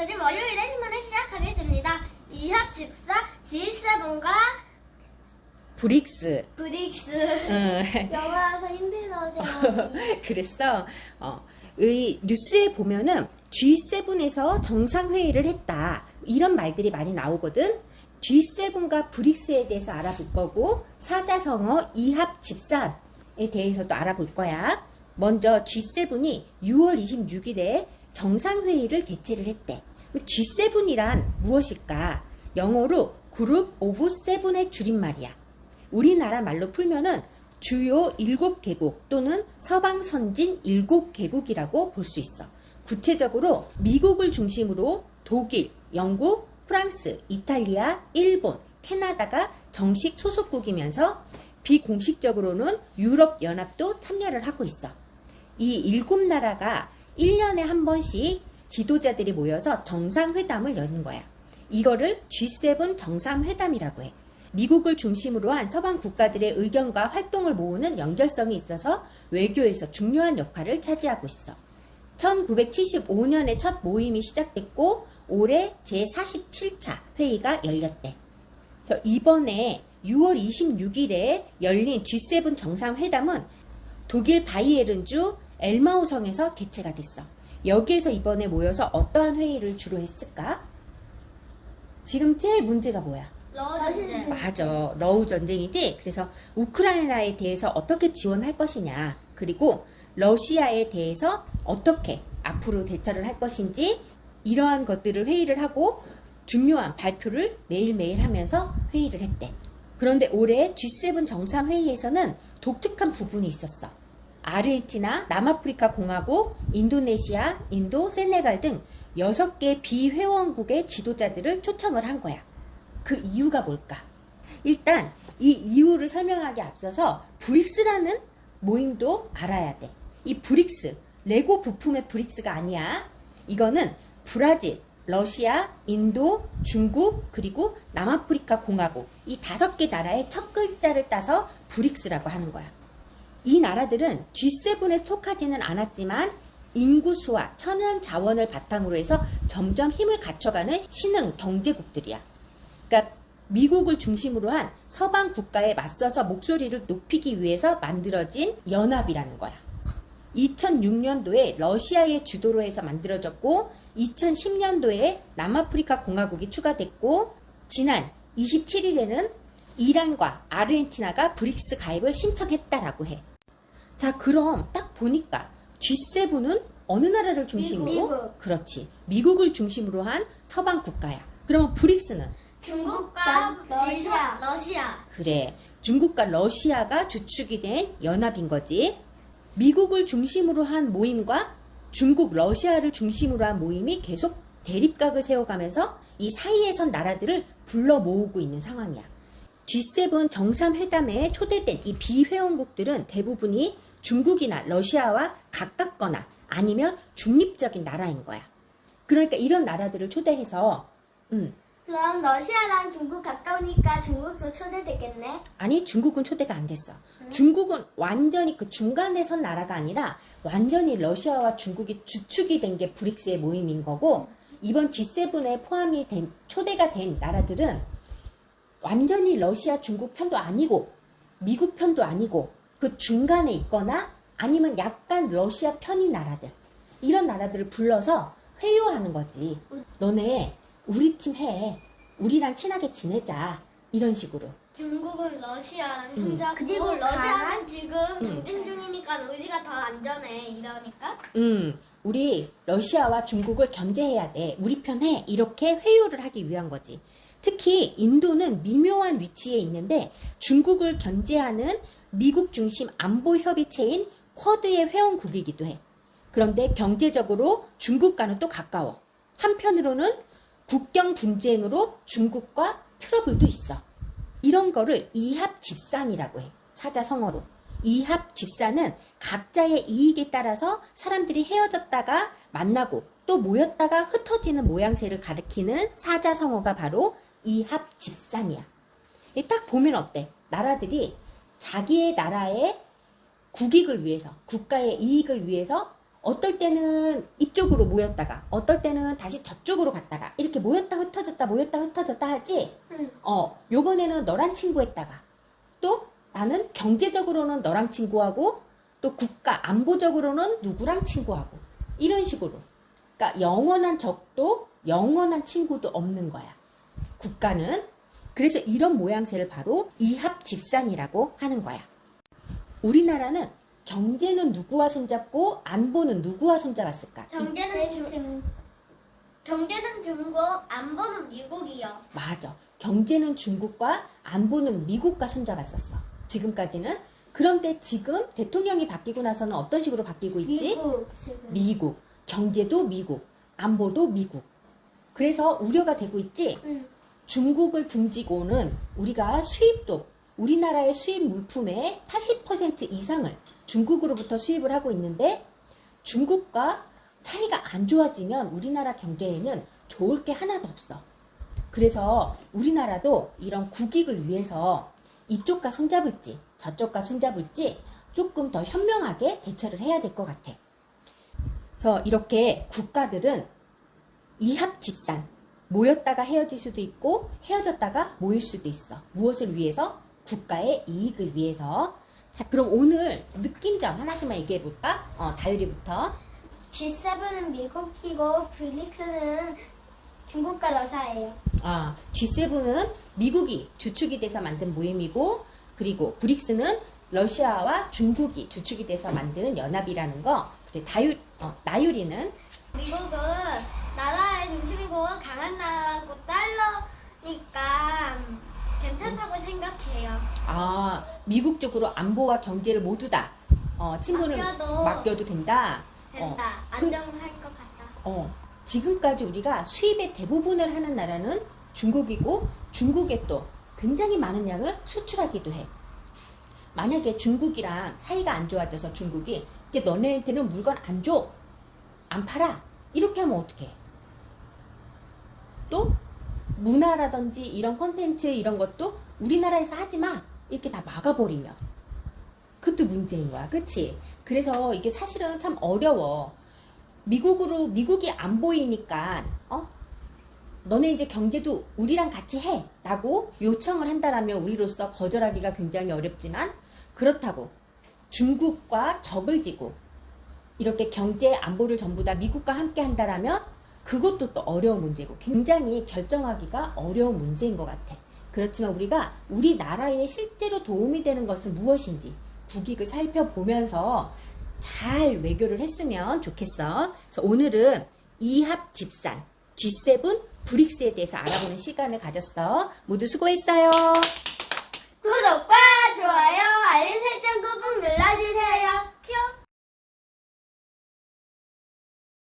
저희 월요일에 신문을 시작하겠습니다. 2학 14 G7과 브릭스. 브릭스. 응. 영어라서 힘들어서 그랬어. 어, 의 뉴스에 보면은 G7에서 정상회의를 했다. 이런 말들이 많이 나오거든. G7과 브릭스에 대해서 알아볼 거고, 사자성어 이합 집산에 대해서도 알아볼 거야. 먼저 G7이 6월 26일에 정상회의를 개최를 했대. G7이란 무엇일까? 영어로 그룹 오브 세븐의 줄임말이야. 우리나라 말로 풀면은 주요 7개국 또는 서방 선진 7개국이라고 볼 수 있어. 구체적으로 미국을 중심으로 독일, 영국, 프랑스, 이탈리아, 일본, 캐나다가 정식 소속국이면서 비공식적으로는 유럽 연합도 참여를 하고 있어. 이 일곱 나라가 1년에 한 번씩 지도자들이 모여서 정상회담을 여는 거야. 이거를 G7 정상회담이라고 해. 미국을 중심으로 한 서방 국가들의 의견과 활동을 모으는 연결성이 있어서 외교에서 중요한 역할을 차지하고 있어. 1975년에 첫 모임이 시작됐고 올해 제47차 회의가 열렸대. 그래서 이번에 6월 26일에 열린 G7 정상회담은 독일 바이에른주 엘마우성에서 개최가 됐어. 여기에서 이번에 모여서 어떠한 회의를 주로 했을까? 지금 제일 문제가 뭐야? 러전쟁. 맞아. 러우 전쟁이지? 그래서 우크라이나에 대해서 어떻게 지원할 것이냐. 그리고 러시아에 대해서 어떻게 앞으로 대처를 할 것인지 이러한 것들을 회의를 하고 중요한 발표를 매일매일 하면서 회의를 했대. 그런데 올해 G7 정상회의에서는 독특한 부분이 있었어. 아르헨티나, 남아프리카 공화국, 인도네시아, 인도, 세네갈 등 6개 비회원국의 지도자들을 초청을 한 거야. 그 이유가 뭘까? 일단 이 이유를 설명하기 앞서서 브릭스라는 모임도 알아야 돼. 이 브릭스, 레고 부품의 브릭스가 아니야. 이거는 브라질, 러시아, 인도, 중국, 그리고 남아프리카 공화국 이 다섯 개 나라의 첫 글자를 따서 브릭스라고 하는 거야. 이 나라들은 G7에 속하지는 않았지만 인구수와 천연 자원을 바탕으로 해서 점점 힘을 갖춰가는 신흥 경제국들이야. 그러니까 미국을 중심으로 한 서방 국가에 맞서서 목소리를 높이기 위해서 만들어진 연합이라는 거야. 2006년도에 러시아의 주도로 해서 만들어졌고 2010년도에 남아프리카 공화국이 추가됐고 지난 27일에는 이란과 아르헨티나가 브릭스 가입을 신청했다라고 해. 자, 그럼 딱 보니까 G7은 어느 나라를 중심으로? 미국. 그렇지. 미국을 중심으로 한 서방 국가야. 그러면 브릭스는 중국과 러시아. 러시아. 그래. 중국과 러시아가 주축이 된 연합인 거지. 미국을 중심으로 한 모임과 중국, 러시아를 중심으로 한 모임이 계속 대립각을 세워가면서 이 사이에 선 나라들을 불러 모으고 있는 상황이야. G7 정상회담에 초대된 이 비회원국들은 대부분이 중국이나 러시아와 가깝거나 아니면 중립적인 나라인 거야. 그러니까 이런 나라들을 초대해서 음, 그럼 러시아랑 중국 가까우니까 중국도 초대되겠네. 아니 중국은 초대가 안 됐어. 중국은 완전히 그 중간에 선 나라가 아니라 완전히 러시아와 중국이 주축이 된 게 브릭스의 모임인 거고 이번 G7에 포함이 된 초대가 된 나라들은 완전히 러시아 중국 편도 아니고 미국 편도 아니고 그 중간에 있거나 아니면 약간 러시아 편인 나라들 이런 나라들을 불러서 회유하는 거지. 너네 우리 팀 해. 우리랑 친하게 지내자. 이런 식으로. 중국은 러시아랑 음. 혼자 그리고 그리고 러시아는 가난? 지금 전쟁 중이니까 우리가 더 안전해 이러니까 음, 우리 러시아와 중국을 견제해야 돼. 우리 편에 이렇게 회유를 하기 위한 거지. 특히 인도는 미묘한 위치에 있는데 중국을 견제하는 미국 중심 안보 협의체인 쿼드의 회원국이기도 해. 그런데 경제적으로 중국과는 또 가까워. 한편으로는 국경 분쟁으로 중국과 트러블도 있어. 이런 거를 이합 집산이라고 해. 사자성어로. 이합 집산은 각자의 이익에 따라서 사람들이 헤어졌다가 만나고 또 모였다가 흩어지는 모양새를 가리키는 사자성어가 바로 이합 집산이야. 이딱 보면 어때? 나라들이 자기의 나라의 국익을 위해서, 국가의 이익을 위해서 어떨 때는 이쪽으로 모였다가 어떨 때는 다시 저쪽으로 갔다가 이렇게 모였다 흩어졌다 모였다 흩어졌다 하지? 응. 어 요번에는 너랑 친구 했다가 또 나는 경제적으로는 너랑 친구하고 또 국가 안보적으로는 누구랑 친구하고 이런 식으로. 그러니까 영원한 적도 영원한 친구도 없는 거야. 국가는 그래서 이런 모양새를 바로 이합집산이라고 하는 거야 우리나라는 경제는 누구와 손잡고 안보는 누구와 손잡았을까? 경제는 중 경제는 중국, 안보는 미국이요. 맞아. 경제는 중국과 안보는 미국과 손잡았었어. 지금까지는. 그런데 지금 대통령이 바뀌고 나서는 어떤 식으로 바뀌고 있지? 미국 지금. 미국. 경제도 미국. 안보도 미국. 그래서 우려가 되고 있지? 응. 중국을 등지고는 우리가 수입도 우리나라의 수입 물품의 80% 이상을 중국으로부터 수입을 하고 있는데 중국과 사이가 안 좋아지면 우리나라 경제에는 좋을 게 하나도 없어. 그래서 우리나라도 이런 국익을 위해서 이쪽과 손잡을지 저쪽과 손잡을지 조금 더 현명하게 대처를 해야 될 것 같아. 그래서 이렇게 국가들은 이합집산 모였다가 헤어질 수도 있고 헤어졌다가 모일 수도 있어. 무엇을 위해서? 국가의 이익을 위해서. 자, 그럼 오늘 느낀 점 하나씩만 얘기해 볼까? 어, 다율이부터. G7은 미국이고 브릭스는 중국과 러시아예요. 아, G7은 미국이 주축이 돼서 만든 모임이고, 그리고 브릭스는 러시아와 중국이 주축이 돼서 만드는 연합이라는 거. 그래, 다율, 어, 나율이는 미국은 나라의 중심이고 강한 나라고 달러니까 괜찮다고 생각해요. 아, 미국 쪽으로 안보와 경제를 모두 다 어, 친구를 맡겨도 맡겨도 된다. 된다. 그- 안정할 것 같다. 어, 지금까지 우리가 수입의 대부분을 하는 나라는 중국이고 중국에 또 굉장히 많은 양을 수출하기도 해. 만약에 중국이랑 사이가 안 좋아져서 중국이 이제 너네한테는 물건 안 줘. 안 팔아. 이렇게 하면 어떡해? 또 문화라든지 이런 콘텐츠 이런 것도 우리나라에서 하지 마. 이렇게 다 막아버리면 그것도 문제인 거야. 그치? 그래서 이게 사실은 참 어려워. 미국으로 미국이 안 보이니까 어 너네 이제 경제도 우리랑 같이 해 라고 요청을 한다라면 우리로서 거절하기가 굉장히 어렵지만 그렇다고 중국과 적을 지고 이렇게 경제 안보를 전부 다 미국과 함께 한다라면 그것도 또 어려운 문제고 굉장히 결정하기가 어려운 문제인 것 같아. 그렇지만 우리가 우리나라에 실제로 도움이 되는 것은 무엇인지 국익을 살펴보면서 잘 외교를 했으면 좋겠어. 그래서 오늘은 이합 집산 G7 브릭스에 대해서 알아보는 시간을 가졌어. 모두 수고했어요.